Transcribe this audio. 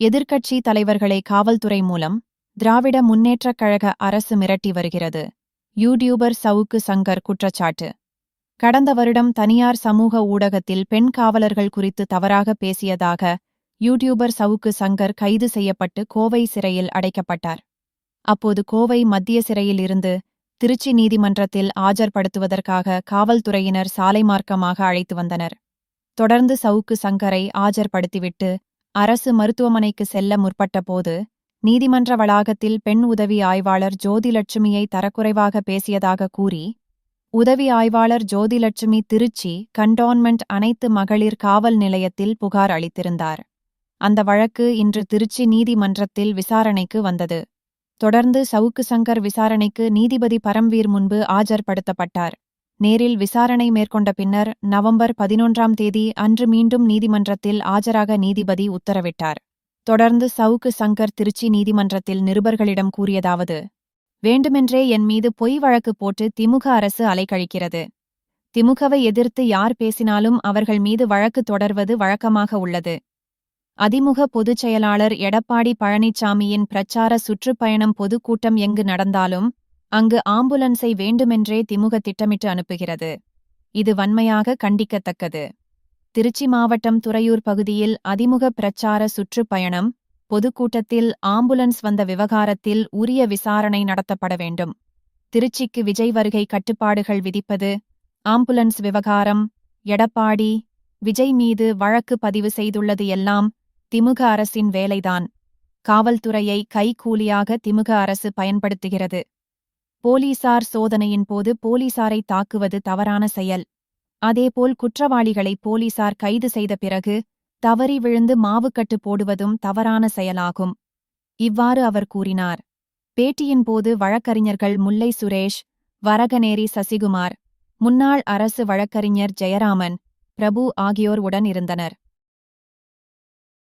எதிர்க்கட்சி தலைவர்களை காவல்துறை மூலம் திராவிட முன்னேற்றக் கழக அரசு மிரட்டி வருகிறது. யூடியூபர் சவுக்கு சங்கர் குற்றச்சாட்டு. கடந்த வருடம் தனியார் சமூக ஊடகத்தில் பெண் காவலர்கள் குறித்து தவறாக பேசியதாக யூடியூபர் சவுக்கு சங்கர் கைது செய்யப்பட்டு கோவை சிறையில் அடைக்கப்பட்டார். அப்போது கோவை மத்திய சிறையில் இருந்து திருச்சி நீதிமன்றத்தில் ஆஜர்படுத்துவதற்காக காவல்துறையினர் சாலை மார்க்கமாக அழைத்து வந்தனர். தொடர்ந்து சவுக்கு சங்கரை ஆஜர்படுத்திவிட்டு அரசு மருத்துவமனைக்கு செல்ல முற்பட்டபோது நீதிமன்ற வளாகத்தில் பெண் உதவி ஆய்வாளர் ஜோதிலட்சுமியை தரக்குறைவாக பேசியதாக கூறி உதவி ஆய்வாளர் ஜோதிலட்சுமி திருச்சி கண்டோன்மெண்ட் அனைத்து மகளிர் காவல் நிலையத்தில் புகார் அளித்திருந்தார். அந்த வழக்கு இன்று திருச்சி நீதிமன்றத்தில் விசாரணைக்கு வந்தது. தொடர்ந்து சவுக்கு சங்கர் விசாரணைக்கு நீதிபதி பரம்வீர் முன்பு ஆஜர்படுத்தப்பட்டார். நேரில் விசாரணை மேற்கொண்ட பின்னர் நவம்பர் பதினொன்றாம் தேதி அன்று மீண்டும் நீதிமன்றத்தில் ஆஜராக நீதிபதி உத்தரவிட்டார். தொடர்ந்து சவுக்கு சங்கர் திருச்சி நீதிமன்றத்தில் நிருபர்களிடம் கூறியதாவது வேண்டுமென்றே என் மீது பொய் வழக்கு போட்டு திமுக அரசு அலைக்கழிக்கிறது திமுகவை எதிர்த்து யார் பேசினாலும் அவர்கள் மீது வழக்கு தொடர்வது வழக்கமாக உள்ளது. அதிமுக பொதுச் செயலாளர் எடப்பாடி பழனிசாமியின் பிரச்சார சுற்றுப்பயணம் பொதுக்கூட்டம் எங்கு நடந்தாலும் அங்கு ஆம்புலன்ஸை வேண்டுமென்றே திமுக திட்டமிட்டு அனுப்புகிறது. இது வன்மையாக கண்டிக்கத்தக்கது. திருச்சி மாவட்டம் துறையூர் பகுதியில் அதிமுக பிரச்சார சுற்றுப்பயணம் பொதுக்கூட்டத்தில் ஆம்புலன்ஸ் வந்த விவகாரத்தில் உரிய விசாரணை நடத்தப்பட வேண்டும். திருச்சிக்கு விஜய் வருகை கட்டுப்பாடுகள் விதிப்பது ஆம்புலன்ஸ் விவகாரம் எடப்பாடி விஜய் மீது வழக்கு பதிவு செய்துள்ளது எல்லாம் திமுக அரசின் வேலைதான். காவல்துறையை கைகூலியாக திமுக அரசு பயன்படுத்துகிறது. போலீசார் சோதனையின் போது போலீசாரை தாக்குவது தவறான செயல். அதேபோல் குற்றவாளிகளை போலீசார் கைது செய்த பிறகு தவறி விழுந்து மாவுக்கட்டு போடுவதும் தவறான செயலாகும். இவ்வாறு அவர் கூறினார். பேட்டியின் போது வழக்கறிஞர்கள் முல்லை சுரேஷ் வரகநேரி சசிகுமார் முன்னாள் அரசு வழக்கறிஞர் ஜெயராமன் பிரபு ஆகியோர் உடன் இருந்தனர்.